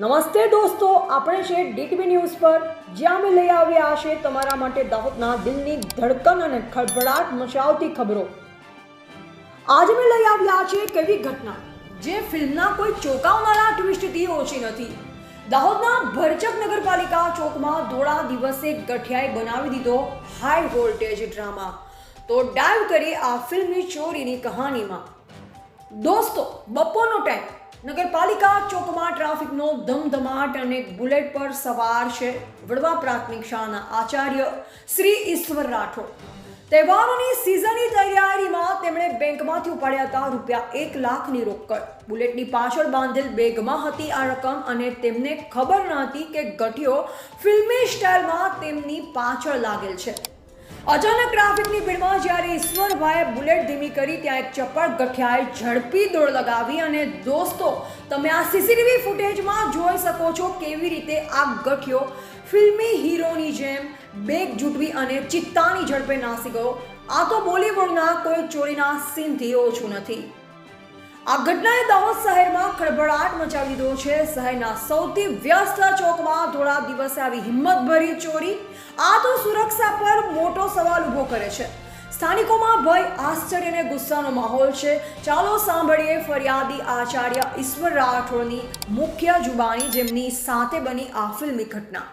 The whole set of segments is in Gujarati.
નમસ્તે દોસ્તો, આપણે છે ડીટીવી ન્યૂઝ પર. જ્યાં અમે લઈ આવ્યા છે તમારા માટે દાહોદના દિલની ધડકન અને ખળભળાટ મચાવતી ખબરો. આજે અમે લઈ આવ્યા છે કેવી ઘટના, જે ફિલ્મના કોઈ ચોંકાવનારા ટ્વિસ્ટથી ઓછી નથી. દાહોદના ભરચક નગરપાલિકા ચોકમાં ધોળા દિવસે ગઠિયાએ બનાવી દીધો હાઈ વોલ્ટેજ ડ્રામા. તો ડાઈવ કરી આ ફિલ્મની ચોરીની કહાનીમાં. દોસ્તો, બપોરનો ટાઈમ. નગરપાલિકા ચોકમાં ટ્રાફિકનો ધમધમાટ અને બુલેટ પર સવાર છે વડવા પ્રાથમિક શાળાના આચાર્ય શ્રી ઈશ્વર રાઠોડ. તહેવારોની સિઝનની તૈયારીમાં તેમણે બેંકમાંથી ઉપાડ્યા હતા રૂપિયા એક લાખની રોકડ. બુલેટની પાછળ બાંધેલ બેગમાં હતી આ રકમ અને તેમને ખબર ન હતી કે ગઠિયો ફિલ્મી સ્ટાઇલમાં તેમની પાછળ લાગેલ છે. અચાનક ટ્રાફિકની ભીડમાં જ્યારે ઈશ્વરભાઈએ બુલેટ ધીમી કરી, ત્યાં એક ચપ્પળ ગઠિયાએ ઝડપી દોડ લગાવી અને દોસ્તો, તમે આ સીસીટીવી ફૂટેજમાં જોઈ શકો છો કેવી રીતે આ ગઠિયો. ફિલ્મી હીરોની જેમ બેગ જૂટવી અને ચિત્તાની ઝડપે નાસી ગયો. આ તો બોલીવુડના કોઈ ચોરીના સીનથી ઓછું નથી. આ ઘટનાએ દાહોદ શહેરમાં ખળભળાટ મચાવી દીધો છે. શહેરના સૌથી વ્યસ્ત ચોકમાં થોડા દિવસે આવી હિંમતભરી ચોરી. આ તો સુરક્ષા પર મોટો સવાલ ઊભો કરે છે. સ્થાનિકોમાં ભય, આશ્ચર્ય અને ગુસ્સાનો માહોલ છે. ચાલો સાંભળીએ ફરિયાદી આચાર્ય ઈશ્વર રાઠોડની મુખ્ય જુબાની જેમની સાથે બની આ ફિલ્મી ઘટના.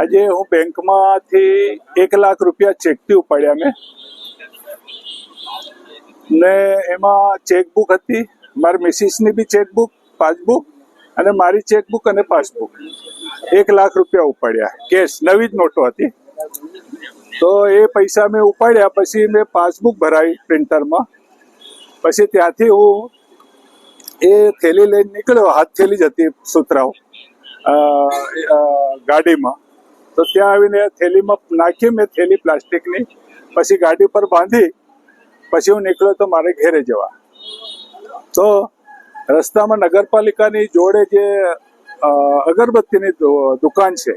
આજે હું બેંકમાંથી એક લાખ રૂપિયા ચેકથી ઉપાડ્યા મેં. ને એમાં ચેકબુક હતી. મારી મિસિસની બી ચેકબુક પાસબુક અને મારી ચેકબુક અને પાસબુક. એક લાખ રૂપિયા ઉપાડ્યા. કેશ નવી જ નોટો હતી. તો એ પૈસા મેં ઉપાડ્યા. પછી મેં પાસબુક ભરાવી પ્રિન્ટરમાં. પછી ત્યાંથી હું એ થેલી લઈને નીકળ્યો. હાથ થેલી જ હતી અ, ગાડીમાં. તો ત્યાં આવીને થેલીમાં નાખી મેં થેલી પ્લાસ્ટિકની. પછી ગાડી પર બાંધી પછી હું નીકળ્યો તો મારે ઘેરે જવા. તો રસ્તામાં નગરપાલિકાની જોડે જે અગરબત્તીની દુકાન છે,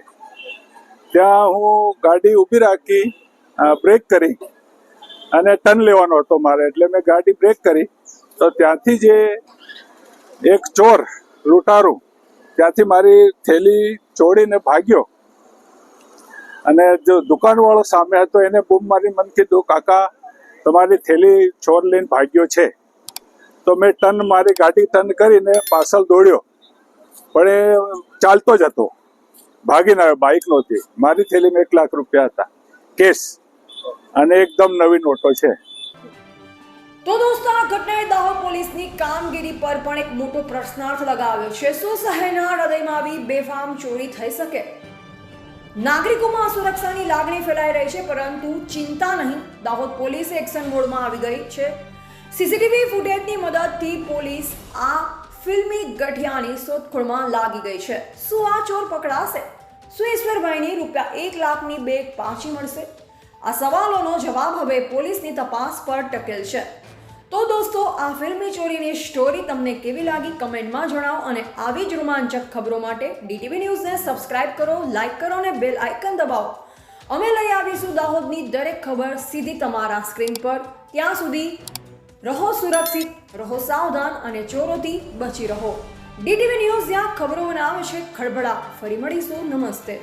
ત્યાં હું ગાડી ઊભી રાખી બ્રેક કરી અને ટર્ન લેવાનો હતો મારે. એટલે મેં ગાડી બ્રેક કરી તો ત્યાંથી જે એક ચોર, લૂંટારું, ત્યાંથી મારી થેલી ચોડીને ભાગ્યો. અને જો દુકાનવાળો સામે હતો, એને બૂમ મારી મન કીધું, કાકા તમારી થેલી ચોર લઈને ભાગ્યો છે. તો મેં ટન મારી ગાડી ટન કરીને પાર્સલ દોડ્યો. પણ એ ચાલતો જ હતો. ભાગીને આવ્યો બાઇક નહોતી. મારી થેલીમાં એક લાખ રૂપિયા હતા. કેસ. અને એકદમ નવી નોટો છે. તો દોસ્તો, આ ઘટનાએ દાહોદ પોલીસની કામગીરી પર પણ એક મોટો પ્રશ્નાર્થ લગાવ્યો છે. શું શહેરના હૃદયમાં આવી બેફામ ચોરી થઈ શકે? નાગરિકોમાં અસુરક્ષાની લાગણી ફેલાઈ રહી છે, પરંતુ ચિંતા નહીં. દાહોદ પોલીસ એક્શન મોડમાં આવી ગઈ છે. સીસીટીવી ફૂટેજની મદદથી પોલીસ આ ફિલ્મી ગઠિયાની શોધખોળમાં લાગી ગઈ છે. શું આ ચોર પકડાશે? શું ઈશ્વરભાઈની રૂપિયા એક લાખની બેગ પાછી મળશે? આ સવાલોનો જવાબ હવે પોલીસની તપાસ પર ટકેલ છે. તો દોસ્તો, આ ફિલ્મી ચોરીની સ્ટોરી તમને કેવી લાગી કમેન્ટમાં જણાવો અને આવી જ રોમાંચક ખબરો માટે ડીટીવી ન્યૂઝને સબસ્ક્રાઇબ કરો લાઇક કરો અને બેલ આઇકન દબાવો. અમે લઈ આવીશું દાહોદની દરેક ખબર સીધી તમારા સ્ક્રીન પર. ત્યાં સુધી રહો સુરક્ષિત, રહો સાવધાન અને ચોરોથી બચી રહો. ડીટીવી ન્યૂઝ જ્યાં ખબરો બનાવે છે ખળભળા ફરી મળીશું. નમસ્તે.